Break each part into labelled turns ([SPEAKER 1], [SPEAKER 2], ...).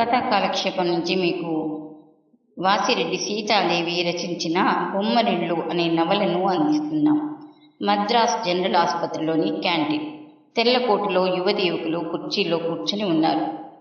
[SPEAKER 1] కథా కాలక్షేపం నుంచి మీకు వాసిరెడ్డి సీతాదేవి రచించిన బొమ్మరిళ్ళు అనే నవలను అందిస్తున్నాం. మద్రాస్ జనరల్ ఆసుపత్రిలోని క్యాంటీన్. తెల్లకోటులో యువతి యువకులు కుర్చీల్లో కూర్చొని ఉన్నారు.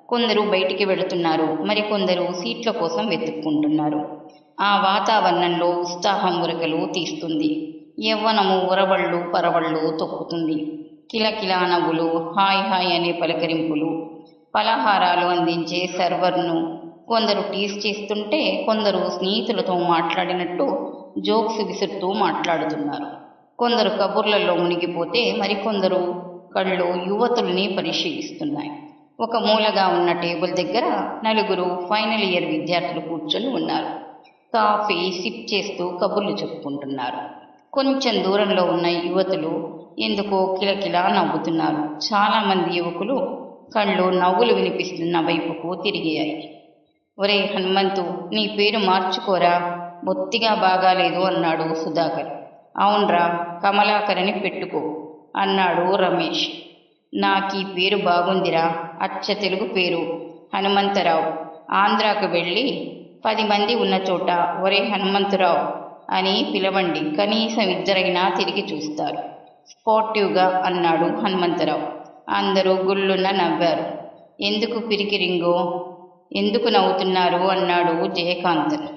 [SPEAKER 1] కొందరు బయటికి వెళుతున్నారు. మరికొందరు సీట్ల కోసం వెతుక్కుంటున్నారు. ఆ వాతావరణంలో ఉత్సాహం ఉరకలు తీస్తుంది. యవ్వనము ఉరవళ్ళు పరవళ్ళు తొక్కుతుంది. కిలకిలా నవ్వులు హాయ్ హాయ్ అనే పలకరింపులు పలహారాలు అందించే సర్వర్ను కొందరు టీస్ చేస్తుంటే కొందరు స్నేహితులతో మాట్లాడినట్టు జోక్స్ విసురుతూ మాట్లాడుతున్నారు. కొందరు కబుర్లలో మునిగిపోతే మరికొందరు కళ్ళు యువతుల్ని పరిశీలిస్తున్నాయి. ఒక మూలగా ఉన్న టేబుల్ దగ్గర నలుగురు ఫైనల్ ఇయర్ విద్యార్థులు కూర్చొని ఉన్నారు. కాఫీ సిప్ చేస్తూ కబుర్లు చెప్పుకుంటున్నారు. కొంచెం దూరంలో ఉన్న యువతులు ఎందుకో కిలకిలా నవ్వుతున్నారు. చాలామంది యువకులు కళ్ళు నవ్వులు వినిపిస్తున్న వైపుకు తిరిగాయి. ఒరే హనుమంతు నీ పేరు మార్చుకోరా? బొత్తిగా బాగాలేదు అన్నాడు సుధాకర్. అవునరా కమలాకరని పెట్టుకో అన్నాడు రమేష్. నాకీ పేరు బాగుందిరా అచ్చ తెలుగు పేరు. హనుమంతరావు ఆంధ్రాకు వెళ్ళి పది మంది ఉన్న చోట ఒరే హనుమంతరావు అని పిలవండి కనీసం ఇద్దరైనా తిరిగి చూస్తారు. స్పోర్టివ్గా అన్నాడు హనుమంతరావు. అందరూ గుళ్ళున నవ్వారు. ఎందుకు పిరికిరింగో ఎందుకు నవ్వుతున్నారు? అన్నాడు జయకాంతన్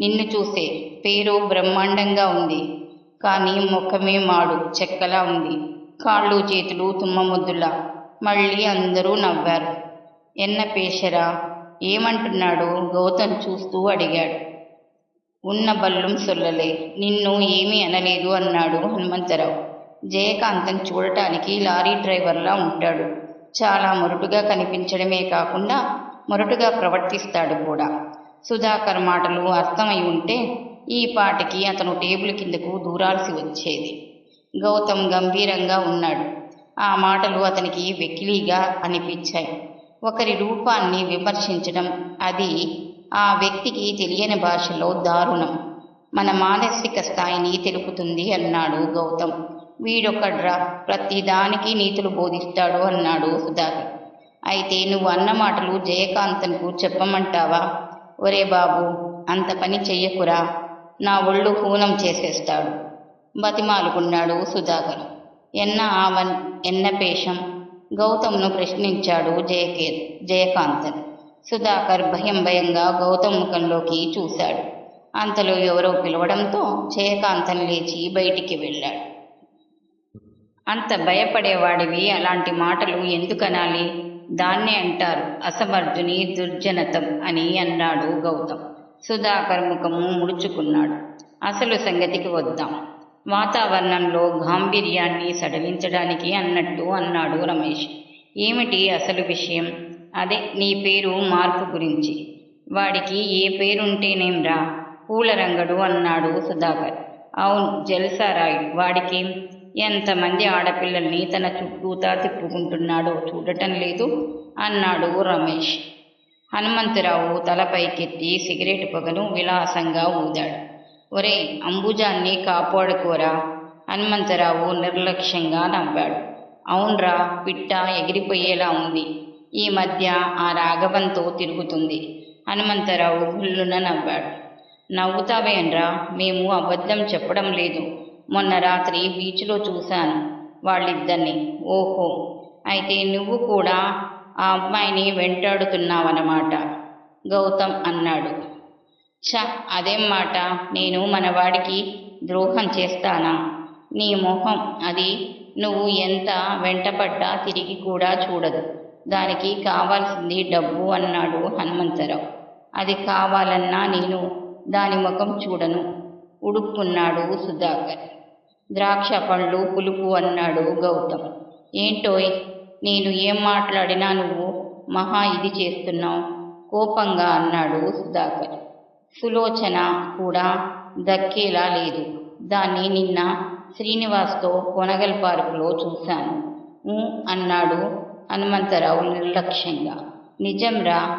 [SPEAKER 1] నిన్ను చూసే పేరు బ్రహ్మాండంగా ఉంది. కానీ ముఖమే మాడు చెక్కలా ఉంది. కాళ్ళు చేతులు తుమ్మముద్దులా. మళ్ళీ అందరూ నవ్వారు. ఎన్న పేషరా? ఏమంటున్నాడు? గౌతమ్ చూస్తూ అడిగాడు. ఉన్న బల్లం సొల్లలే. నిన్ను ఏమీ అనలేదు అన్నాడు హనుమంతరావు. జయకాంతం చూడటానికి లారీ డ్రైవర్లా ఉంటాడు. చాలా మొరటుగా కనిపించడమే కాకుండా మొరటుగా ప్రవర్తిస్తాడు కూడా. సుధాకర్ మాటలు అర్థమై ఉంటే ఈ పాటికి అతను టేబుల్ కిందకు దూరాల్సి వచ్చేది. గౌతమ్ గంభీరంగా ఉన్నాడు. ఆ మాటలు అతనికి వెకిలీగా అనిపించాయి. ఒకరి రూపాన్ని విమర్శించడం అది ఆ వ్యక్తికి తెలియని భాషలో దారుణం. మన మానసిక స్థాయిని తెలుపుతుంది అన్నాడు గౌతమ్. వీడొక్కడ్రా ప్రతిదానికి నీతులు బోధిస్తాడు అన్నాడు సుధాకర్. అయితే నువ్వు అన్న మాటలు జయకాంతన్కు చెప్పమంటావా? ఒరే బాబు అంత పని చెయ్యకురా. నా ఒళ్ళు హూనం చేసేస్తాడు. బతిమాలుకున్నాడు సుధాకర్. ఎన్న ఆవన్ ఎన్న పేషం? గౌతమ్ను ప్రశ్నించాడు జయకే జయకాంతన్. సుధాకర్ భయం భయంగా గౌతమ్ ముఖంలోకి చూశాడు. అంతలో ఎవరో పిలవడంతో జయకాంతన్ లేచి బయటికి వెళ్ళాడు. అంత భయపడేవాడివి అలాంటి మాటలు ఎందుకనాలి? దాన్నే అంటారు అసమర్థుని దుర్జనతం అని అన్నాడు గౌతమ్. సుధాకర్ ముఖము ముడుచుకున్నాడు. అసలు సంగతికి వద్దాం. వాతావరణంలో గాంభీర్యాన్ని సడలించడానికి అన్నట్టు అన్నాడు రమేష్. ఏమిటి అసలు విషయం? అదే నీ పేరు మార్పు గురించి. వాడికి ఏ పేరుంటేనేంరా? పూలరంగడు అన్నాడు సుధాకర్. అవును జల్సారాయ్ వాడికి ఎంతమంది ఆడపిల్లల్ని తన చుట్టూతా తిప్పుకుంటున్నాడో చూడటం లేదు అన్నాడు రమేష్. హనుమంతరావు తలపైకెత్తి సిగరెట్ పొగను విలాసంగా ఊదాడు. ఒరే అంబుజాన్ని కాపాడుకోరా? హనుమంతరావు నిర్లక్ష్యంగా నవ్వాడు. అవునరా పిట్ట ఎగిరిపోయేలా ఉంది. ఈ మధ్య ఆ రాఘవంతో తిరుగుతుంది. హనుమంతరావు గుల్లున నవ్వాడు. నవ్వుతావేంరా మేము అబద్ధం చెప్పడం లేదు. మొన్న రాత్రి బీచ్లో చూశాను వాళ్ళిద్దరిని. ఓహో! అయితే నువ్వు కూడా ఆ అమ్మాయిని వెంటాడుతున్నావన్నమాట గౌతమ్ అన్నాడు. ఛ! అదేం మాట? నేను మనవాడికి ద్రోహం చేస్తానా? నీ మొహం అది నువ్వు ఎంత వెంటపడ్డా తిరిగి కూడా చూడదు. దానికి కావాల్సింది డబ్బు అన్నాడు హనుమంతరావు. అది కావాలన్నా నేను దాని ముఖం చూడను ఉడుక్కున్నాడు సుధాకర్. ద్రాక్ష పండ్లు పులుపు అన్నాడు గౌతమ్. ఏంటోయ్ నేను ఏం మాట్లాడినా నువ్వు మహా ఇది చేస్తున్నావు? కోపంగా అన్నాడు సుధాకర్. సులోచన కూడా దక్కేలా లేదు. దాన్ని నిన్న శ్రీనివాస్తో కొనగల్ పార్కులో చూశాను. ఊ అన్నాడు హనుమంతరావు నిర్లక్ష్యంగా. నిజంరా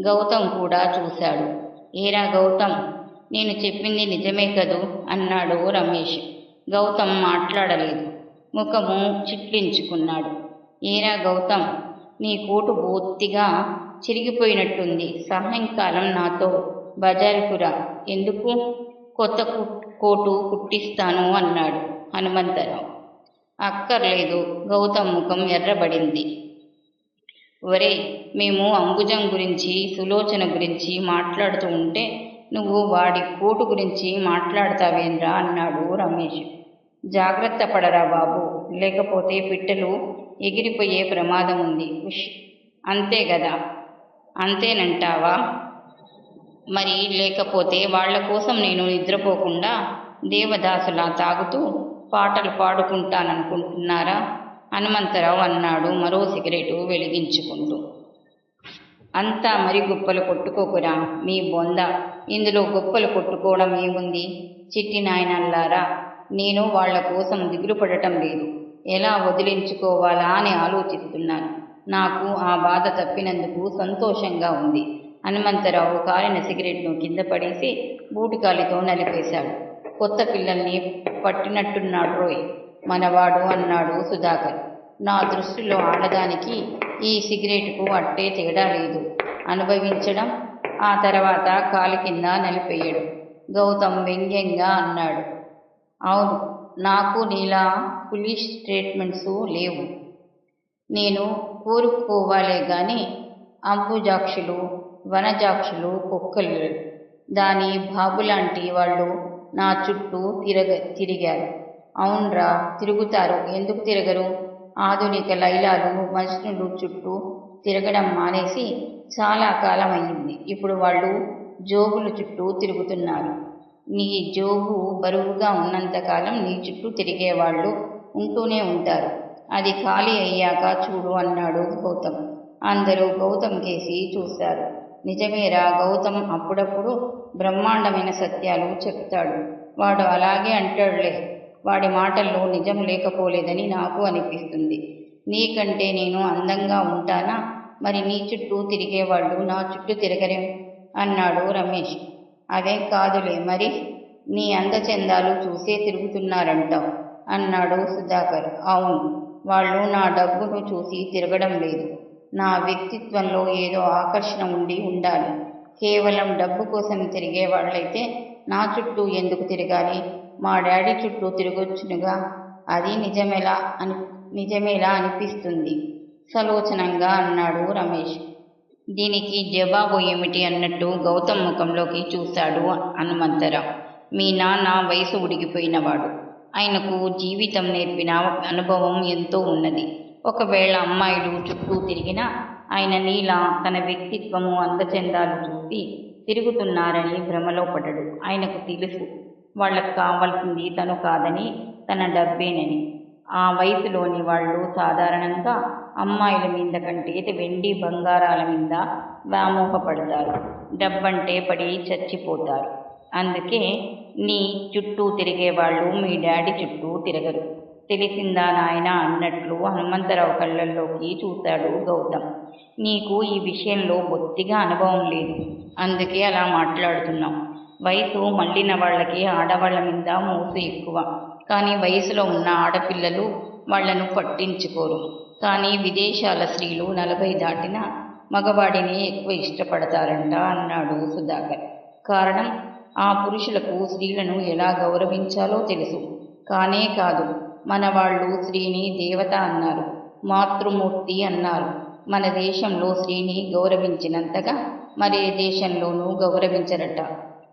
[SPEAKER 1] గౌతమ్ కూడా చూశాడు. ఏరా గౌతమ్ నేను చెప్పింది నిజమే కదూ? అన్నాడు రమేష్. గౌతమ్ మాట్లాడలేదు. ముఖము చిట్లించుకున్నాడు. ఏరా గౌతమ్ నీ కోటు పూర్తిగా చిరిగిపోయినట్టుంది. సాయంకాలం నాతో. బజారుకురా ఎందుకు? కొత్త కు- కోటు కుట్టిస్తాను అన్నాడు హనుమంతరావు. అక్కర్లేదు. గౌతమ్ ముఖం ఎర్రబడింది. ఒరే మేము అంబుజం గురించి సులోచన గురించి మాట్లాడుతూ ఉంటే నువ్వు వాడి కోటు గురించి మాట్లాడతావేంద్రా? అన్నాడు రమేష్. జాగ్రత్త పడరా బాబు. లేకపోతే పిట్టలు ఎగిరిపోయే ప్రమాదం ఉంది. ఉష్. అంతే కదా అంతేనంటావా? మరి లేకపోతే వాళ్ళ కోసం నేను నిద్రపోకుండా దేవదాసులా తాగుతూ పాటలు పాడుకుంటాననుకుంటున్నారా? హనుమంతరావు అన్నాడు మరో సిగరెటు వెలిగించుకుంటూ. అంతా మరి గుప్పలు కొట్టుకోకురా మీ బొంద. ఇందులో గుప్పలు కొట్టుకోవడం ఏముంది? చిట్టి నాయనల్లారా నేను వాళ్ళ కోసం దిగులు పడటం లేదు. ఎలా వదిలించుకోవాలా అని ఆలోచిస్తున్నాను. నాకు ఆ బాధ తప్పినందుకు సంతోషంగా ఉంది. హనుమంతరావు కాలిన సిగరెట్ను కింద పడేసి బూటికాలితో నలిపేశాడు. కొత్త పిల్లల్ని పట్టినట్టున్నాడు రోయ్ మనవాడు అన్నాడు సుధాకర్. నా దృష్టిలో ఆడదానికి ఈ సిగరెట్కు అట్టే తేడా లేదు. అనుభవించడం ఆ తర్వాత కాలి కింద నలిపేయడం. గౌతమ్ వ్యంగ్యంగా అన్నాడు. అవును నాకు నీలా పులిష్ స్టేట్మెంట్స్ లేవు. నేను కోరుకోవాలే కానీ అంబుజాక్షులు వనజాక్షులు కుక్కలు. దాని బాబులాంటి వాళ్ళు నా చుట్టూ తిరగ తిరిగారు. అవునరా తిరుగుతారు. ఎందుకు తిరగరు? ఆధునిక లైలాలు మనుషులు చుట్టూ తిరగడం మానేసి చాలా కాలం అయ్యింది ఇప్పుడు వాళ్ళు జోగులు చుట్టూ తిరుగుతున్నారు. నీ జోగు బరువుగా ఉన్నంతకాలం నీ చుట్టూ తిరిగేవాళ్ళు ఉంటూనే ఉంటారు. అది ఖాళీ అయ్యాక చూడు అన్నాడు గౌతమ్. అందరూ గౌతమ్ కేసి చూశారు. నిజమేరా గౌతమ్ అప్పుడప్పుడు బ్రహ్మాండమైన సత్యాలు చెప్తాడు. వాడు అలాగే అంటాడులే. వాడి మాటల్లో నిజం లేకపోలేదని నాకు అనిపిస్తుంది. నీకంటే నేను అందంగా ఉంటానా? మరి నీ చుట్టూ తిరిగేవాళ్ళు నా చుట్టూ తిరగరే? అన్నాడు రమేష్. అదే కాదులే మరి నీ అందచందాలు చూసే తిరుగుతున్నారంటావు అన్నాడు సుధాకర్. అవును వాళ్ళు నా డబ్బును చూసి తిరగడం లేదు. నా వ్యక్తిత్వంలో ఏదో ఆకర్షణ ఉండి ఉండాలి. కేవలం డబ్బు కోసం తిరిగే వాళ్ళైతే నా చుట్టూ ఎందుకు తిరగాలి? మా డాడీ చుట్టూ తిరగొచ్చునుగా. అది నిజమేలా అని నిజమేలా అనిపిస్తుంది. సలోచనంగా అన్నాడు రమేష్. దీనికి జవాబు ఏమిటి అన్నట్టు గౌతమ్ ముఖంలోకి చూశాడు హనుమంతరావు. మీ నాన్న వయసు ఉడిగిపోయినవాడు ఆయనకు జీవితం నేర్పిన అనుభవం ఎంతో ఉన్నది. ఒకవేళ అమ్మాయిలు చుట్టూ తిరిగినా ఆయన నీలా తన వ్యక్తిత్వము అందచందాలు చూసి తిరుగుతున్నారని భ్రమలో పడడు. ఆయనకు తెలుసు. వాళ్ళకు కావాల్సింది తను కాదని తన డబ్బేనని. ఆ వయసులోని వాళ్ళు సాధారణంగా అమ్మాయిల మీద కంటే వెండి బంగారాల మీద వ్యామోహపడతారు. డబ్బంటే పడి చచ్చిపోతారు. అందుకే నీ చుట్టూ తిరిగే వాళ్ళు మీ డాడీ చుట్టూ తిరగరు. తెలిసిందా నాయన అన్నట్లు హనుమంతరావు కళ్ళల్లోకి చూశాడు గౌతమ్. నీకు ఈ విషయంలో బొత్తిగా అనుభవం లేదు. అందుకే అలా మాట్లాడుతున్నాం. వయసు మళ్ళిన వాళ్ళకి ఆడవాళ్ళ మీద మోసు ఎక్కువ. కానీ వయసులో ఉన్న ఆడపిల్లలు వాళ్ళను పట్టించుకోరు. కానీ విదేశాల స్త్రీలు నలభై దాటిన మగవాడిని ఎక్కువ ఇష్టపడతారంట అన్నాడు సుధాకర్. కారణం ఆ పురుషులకు స్త్రీలను ఎలా గౌరవించాలో తెలుసు. కానే కాదు మన వాళ్ళు స్త్రీని దేవత అన్నారు మాతృమూర్తి అన్నారు. మన దేశంలో స్త్రీని గౌరవించినంతగా మరే దేశంలోనూ గౌరవించరట.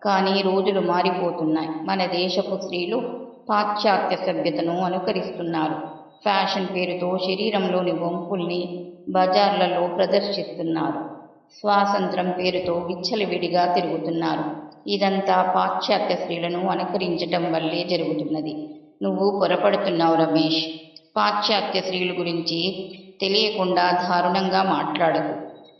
[SPEAKER 1] కానీ రోజులు మారిపోతున్నాయి. మన దేశపు స్త్రీలు పాశ్చాత్య సభ్యతను అనుకరిస్తున్నారు. ఫ్యాషన్ పేరుతో శరీరంలోని వంపుల్ని బజార్లలో ప్రదర్శిస్తున్నారు. స్వాతంత్రం పేరుతో విచ్చలవిడిగా తిరుగుతున్నారు. ఇదంతా పాశ్చాత్య స్త్రీలను అనుకరించటం వల్లే జరుగుతున్నది. నువ్వు పొరపడుతున్నావు రమేష్. పాశ్చాత్య స్త్రీల గురించి తెలియకుండా దారుణంగా మాట్లాడకు.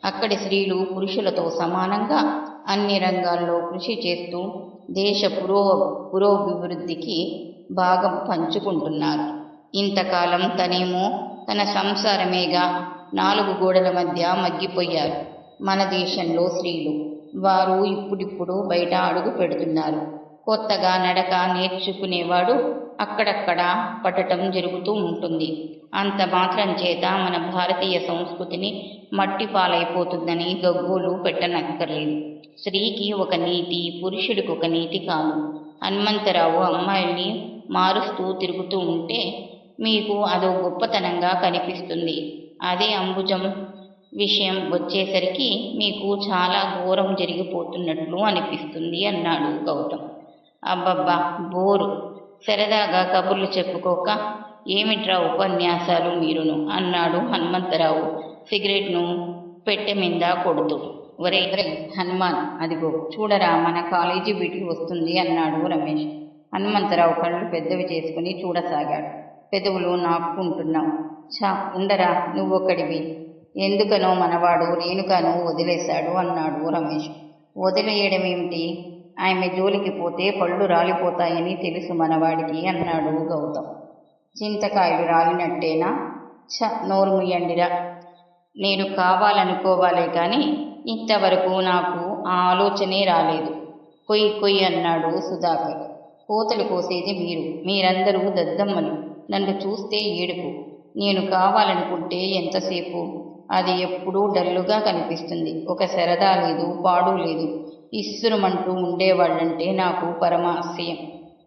[SPEAKER 1] అక్కడి స్త్రీలు పురుషులతో సమానంగా అన్ని రంగాల్లో కృషి చేస్తూ దేశ పురో పురోభివృద్ధికి భాగం పంచుకుంటున్నారు. ఇంతకాలం తనేమో తన సంసారమేగా నాలుగు గోడల మధ్య మగ్గిపోయారు. మన దేశంలో స్త్రీలు వారు ఇప్పుడిప్పుడు బయట అడుగు పెడుతున్నారు. కొత్తగా నడక నేర్చుకునేవాడు అక్కడక్కడ పడటం జరుగుతూ ఉంటుంది. అంత మాత్రం చేత మన భారతీయ సంస్కృతిని మట్టి పాలైపోతుందని గగ్గోలు పెట్టనక్కర్లేదు. స్త్రీకి ఒక నీతి పురుషుడికి ఒక నీతి కాదు. హనుమంతరావు అమ్మాయిల్ని మారుస్తూ తిరుగుతూ ఉంటే మీకు అదో గొప్పతనంగా కనిపిస్తుంది. అదే అంబుజం విషయం వచ్చేసరికి మీకు చాలా ఘోరం జరిగిపోతున్నట్లు అనిపిస్తుంది అన్నాడు గౌతమ్. అబ్బబ్బా బోరు. సరదాగా కబుర్లు చెప్పుకోక ఏమిట్రా ఉపన్యాసాలు మీరును? అన్నాడు హనుమంతరావు. సిగరెట్ను పెట్టె మీద కొడుతూ ఒరే ఒరే హనుమాన్ అదిగో చూడరా మన కాలేజీ వీటికి వస్తుంది అన్నాడు రమేష్. హనుమంతరావు కళ్ళు పెద్దవి చేసుకుని చూడసాగాడు. పెదవులు నాక్కుంటున్నావు చా ఉండరా నువ్వొక్కడివి. ఎందుకనో మనవాడు రేణుకను వదిలేశాడు అన్నాడు రమేష్. వదిలేయడం ఏమిటి ఆమె జోలికి పోతే పళ్ళు రాలిపోతాయని తెలుసు మనవాడికి అన్నాడు గౌతమ్. చింతకాయలు రాలినట్టేనా? చ నోరు ముయ్యండిరా నేను కావాలనుకోవాలే కానీ ఇంతవరకు నాకు ఆ ఆలోచనే రాలేదు. కొయ్యి కొయ్యి అన్నాడు సుధాకర్. కోతలు కోసేది మీరు మీరందరూ దద్దమ్మలు. నన్ను చూస్తే ఏడుపు. నేను కావాలనుకుంటే ఎంతసేపు? అది ఎప్పుడూ డల్లుగా కనిపిస్తుంది. ఒక సరదా లేదు పాడు లేదు. ఇస్సురమంటూ ఉండేవాళ్ళంటే నాకు పరమాశయం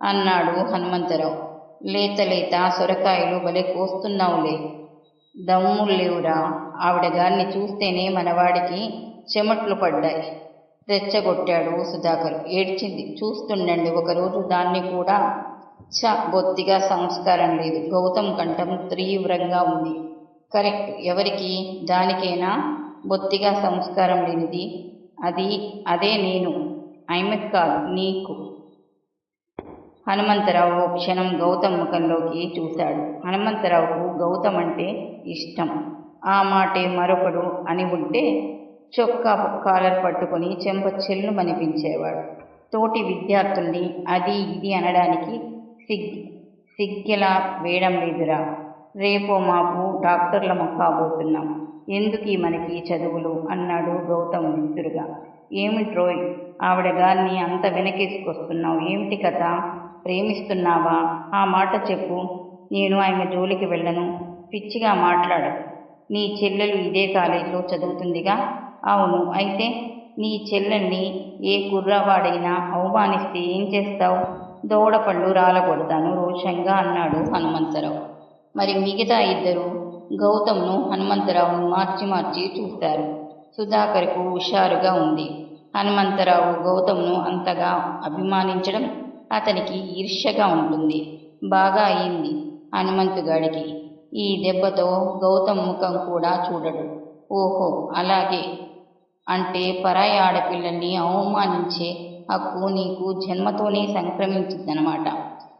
[SPEAKER 1] అన్నాడు హనుమంతరావు. లేత లేత సొరకాయలు భలే కోస్తున్నావులే. దమ్ములు లేవురా ఆవిడ గారిని చూస్తేనే మనవాడికి చెమట్లు పడ్డాయి. రెచ్చగొట్టాడు సుధాకర్. ఏడ్చింది. చూస్తుండండి ఒకరోజు దాన్ని కూడా. చ బొత్తిగా సంస్కారం లేదు. గౌతమ్ కంఠం తీవ్రంగా ఉంది. కరెక్ట్. ఎవరికి? దానికైనా? బొత్తిగా సంస్కారం లేనిది. అది అదే నేను. ఆమెకు కాదు నీకు. హనుమంతరావు ఓ క్షణం గౌతమ్ ముఖంలోకి చూశాడు. హనుమంతరావుకు గౌతమ్ అంటే ఇష్టం. ఆ మాటే మరొకడు అని ఉంటే చొక్కా కాలర్ పట్టుకుని చెంప చెల్లు మనిపించేవాడు. తోటి విద్యార్థుల్ని అది ఇది అనడానికి సిగ్ సిగ్గెలా వేయడం లేదురా. రేపో మాపు డాక్టర్ల మొక్కాబోతున్నాం ఎందుకు మనకి చదువులు? అన్నాడు గౌతమ్ విసురుగా ఏమిట్రోయ్ ఆవిడ గారిని అంత వెనకేసుకొస్తున్నావు. ఏమిటి కథ? ప్రేమిస్తున్నావా? ఆ మాట చెప్పు. నేను ఆమె జోలికి వెళ్ళను. పిచ్చిగా మాట్లాడు నీ చెల్లెలు ఇదే కాలేజీలో చదువుతుందిగా? అవును అయితే నీ చెల్లెల్ని ఏ కుర్రవాడైనా అవమానిస్తే ఏం చేస్తావు? దౌడపళ్ళు రాలగొడతాను రోషంగా అన్నాడు హనుమంతరావు. మరి మిగతా ఇద్దరు గౌతమ్ను హనుమంతరావును మార్చి మార్చి చూశారు సుధాకర్కు హుషారుగా ఉంది. హనుమంతరావు గౌతమ్ను అంతగా అభిమానించడం అతనికి ఈర్ష్యగా ఉంటుంది. బాగా అయింది హనుమంతుగాడికి ఈ దెబ్బతో గౌతమ్ ముఖం కూడా చూడడు. ఓహో అలాగే. అంటే పరాయి ఆడపిల్లల్ని అవమానించే హక్కు నీకు జన్మతోనే సంక్రమించిందనమాట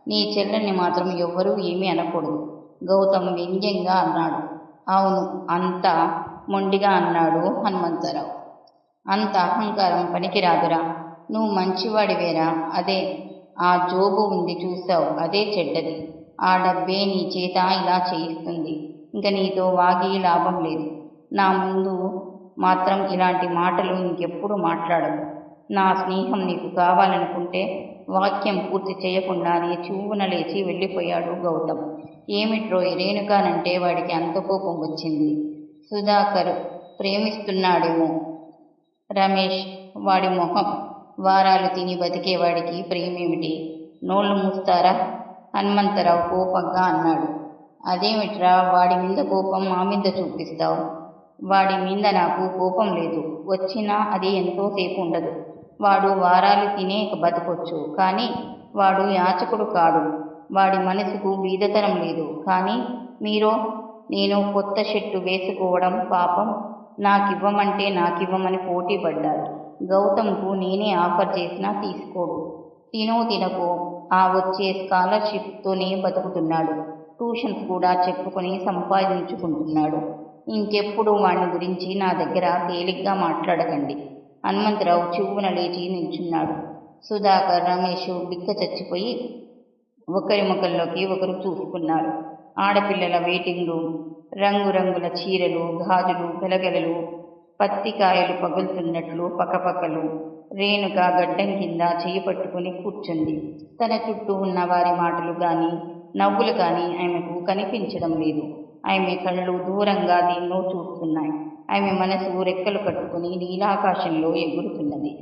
[SPEAKER 1] నీ చెల్లెల్ని మాత్రం ఎవ్వరూ ఏమీ అనకూడదు. గౌతమ్ వ్యంగ్యంగా అన్నాడు. అవును అంత మొండిగా అన్నాడు హనుమంతరావు. అంత అహంకారం పనికిరాదురా. నువ్వు మంచివాడివేరా? అదే ఆ జోబు ఉంది చూసావు అదే చెడ్డది. ఆ డబ్బే నీ చేత ఇలా చేయిస్తుంది. ఇంక నీతో వాగి లాభం లేదు. నా ముందు మాత్రం ఇలాంటి మాటలు ఇంకెప్పుడు మాట్లాడము నా స్నేహం నీకు కావాలనుకుంటే వాక్యం పూర్తి చేయకుండానే చూవున లేచి వెళ్ళిపోయాడు గౌతమ్. ఏమిట్రోయ్ రేణుకానంటే వాడికి అంత కోపం వచ్చింది. సుధాకర్ ప్రేమిస్తున్నాడేమో. రమేష్ వాడి మొహం. వారాలు తిని బతికేవాడికి ప్రేమేమిటి? నోళ్ళు మూస్తారా? హనుమంతరావు కోపంగా అన్నాడు. అదేమిట్రా వాడి మీద కోపం మా మీద చూపిస్తావు? వాడి మీద నాకు కోపం లేదు. వచ్చినా అది ఎంతోసేపు ఉండదు. వాడు వారాలు తినే బతకొచ్చు. కానీ వాడు యాచకుడు కాడు. వాడి మనసుకు బీదతనం లేదు. కానీ మీరు నేను కొత్త షర్టు వేసుకోవడం పాపం. నాకివ్వమంటే నాకివ్వమని పోటీ పడ్డారు గౌతమ్కు నేనే ఆఫర్ చేసినా తీసుకోడు. తినో తినకో ఆ వచ్చే స్కాలర్షిప్తోనే బతుకుతున్నాడు. ట్యూషన్స్ కూడా చెప్పుకొని సంపాదించుకుంటున్నాడు. ఇంకెప్పుడు వాణ్ణి గురించి నా దగ్గర తేలిగ్గా మాట్లాడకండి. హనుమంతరావు చివ్వున లేచి నిల్చున్నాడు. సుధాకర్ రమేష్ బిక్క చచ్చిపోయి ఒకరి ముఖంలోకి ఒకరు చూసుకున్నారు. ఆడపిల్లల వెయిటింగ్ రూమ్ రంగురంగుల చీరలు గాజులు గలగలలు పత్తికాయలు పగులుతున్నట్లు పక్కపక్కలు రేణుక గడ్డం కింద చేయి పట్టుకుని కూర్చుంది. తన చుట్టూ ఉన్న వారి మాటలు కానీ నవ్వులు కానీ ఆమెకు కనిపించడం లేదు. ఆమె కళ్ళు దూరంగా దీన్నో చూస్తున్నాయి. ఆమె మనసు రెక్కలు కట్టుకుని నీలాకాశంలో ఎగురుతున్నది.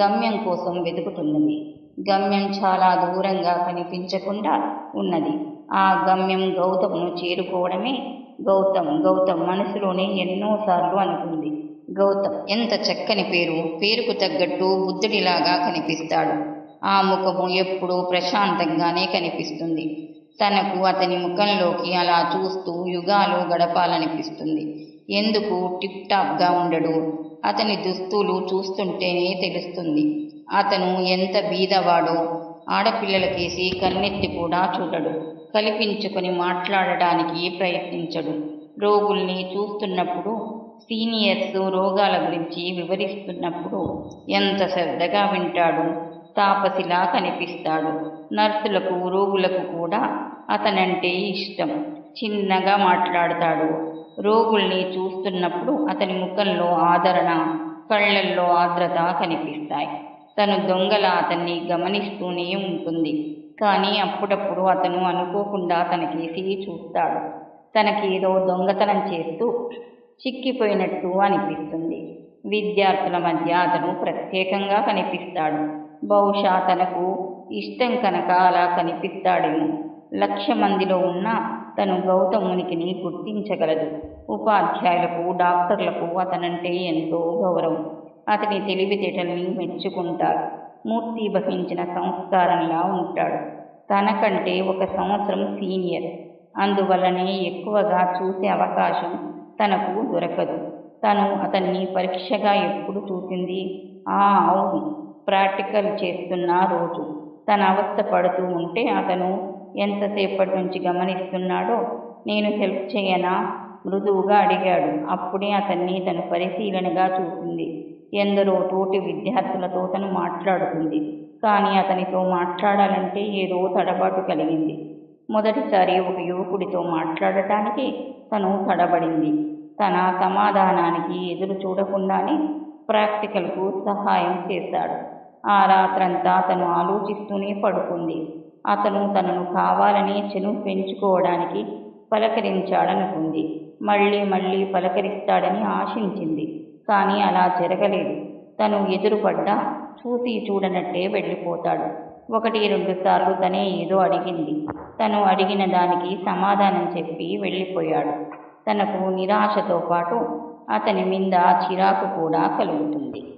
[SPEAKER 1] గమ్యం కోసం వెతుకుతున్నది. గమ్యం చాలా దూరంగా కనిపించకుండా ఉన్నది. ఆ గమ్యం గౌతమ్ను చేరుకోవడమే గౌతమ్ గౌతమ్ మనసులోనే ఎన్నోసార్లు అనుకుంది. గౌతమ్ ఎంత చక్కని పేరు పేరుకు తగ్గట్టు బుద్ధుడిలాగా కనిపిస్తాడు. ఆ ముఖము ఎప్పుడూ ప్రశాంతంగానే కనిపిస్తుంది. తనకు అతని ముఖంలోకి అలా చూస్తూ యుగాలు గడపాలనిపిస్తుంది. ఎందుకు టిప్ టాప్గా ఉండడు? అతని దుస్తులు చూస్తుంటేనే తెలుస్తుంది. అతను ఎంత బీదవాడో. ఆడపిల్లలకేసి కన్నెత్తి కూడా చూడడు. కల్పించుకొని మాట్లాడడానికి ప్రయత్నించడు. రోగుల్ని చూస్తున్నప్పుడు సీనియర్స్ రోగాల గురించి వివరిస్తున్నప్పుడు ఎంత శ్రద్ధగా వింటాడు. తాపసిలా కనిపిస్తాడు. నర్సులకు రోగులకు కూడా అతనంటే ఇష్టం. చిన్నగా మాట్లాడతాడు. రోగుల్ని చూస్తున్నప్పుడు అతని ముఖంలో ఆదరణ కళ్ళల్లో ఆర్ద్రత కనిపిస్తాయి. తను దొంగల అతన్ని గమనిస్తూనే ఉంటుంది. కానీ అప్పుడప్పుడు అతను అనుకోకుండా తనకేసి చూస్తాడు. తనకేదో దొంగతనం చేస్తూ చిక్కిపోయినట్టు అనిపిస్తుంది. విద్యార్థుల మధ్య అతను ప్రత్యేకంగా కనిపిస్తాడు. బహుశా తనకు ఇష్టం కనుక అలా కనిపిస్తాడేమో. లక్ష మందిలో ఉన్న తను గౌతమునికిని గుర్తించగలదు. ఉపాధ్యాయులకు డాక్టర్లకు అతనంటే ఎంతో గౌరవం. అతని తెలివితేటల్ని మెచ్చుకుంటారు మూర్తి బహించిన సంస్కారంలా ఉంటాడు. తనకంటే ఒక సంవత్సరం సీనియర్. అందువల్లనే ఎక్కువగా చూసే అవకాశం తనకు దొరకదు. తను అతన్ని పరీక్షగా ఎప్పుడు చూసింది? ఆ అవును. ప్రాక్టికల్ చేస్తున్న రోజు. తన అవస్థ పడుతూ ఉంటే అతను ఎంతసేపటి నుంచి గమనిస్తున్నాడో నేను హెల్ప్ చేయనా? మృదువుగా అడిగాడు. అప్పుడే అతన్ని తను పరిశీలనగా చూసింది. ఎందరో తోటి విద్యార్థులతో తను మాట్లాడుతుంది. కానీ అతనితో మాట్లాడాలంటే ఏదో తడబాటు కలిగింది. మొదటిసారి ఒక యువకుడితో మాట్లాడటానికి తను తడబడింది. తన సమాధానానికి ఎదురు చూడకుండానే ప్రాక్టికల్కు సహాయం చేశాడు. ఆ రాత్రంతా తను ఆలోచిస్తూనే పడుకుంది. అతను తనను కావాలని చెను పెంచుకోవడానికి పలకరించాడనుకుంది. మళ్ళీ మళ్ళీ పలకరిస్తాడని ఆశించింది. కానీ అలా జరగలేదు. తను ఎదురుపడ్డా చూసి చూడనట్టే వెళ్ళిపోతాడు. ఒకటి రెండు సార్లు తనే ఏదో అడిగింది. తను అడిగిన దానికి సమాధానం చెప్పి వెళ్ళిపోయాడు. తనకు నిరాశతో పాటు అతని మీద చిరాకు కూడా కలుగుతుంది.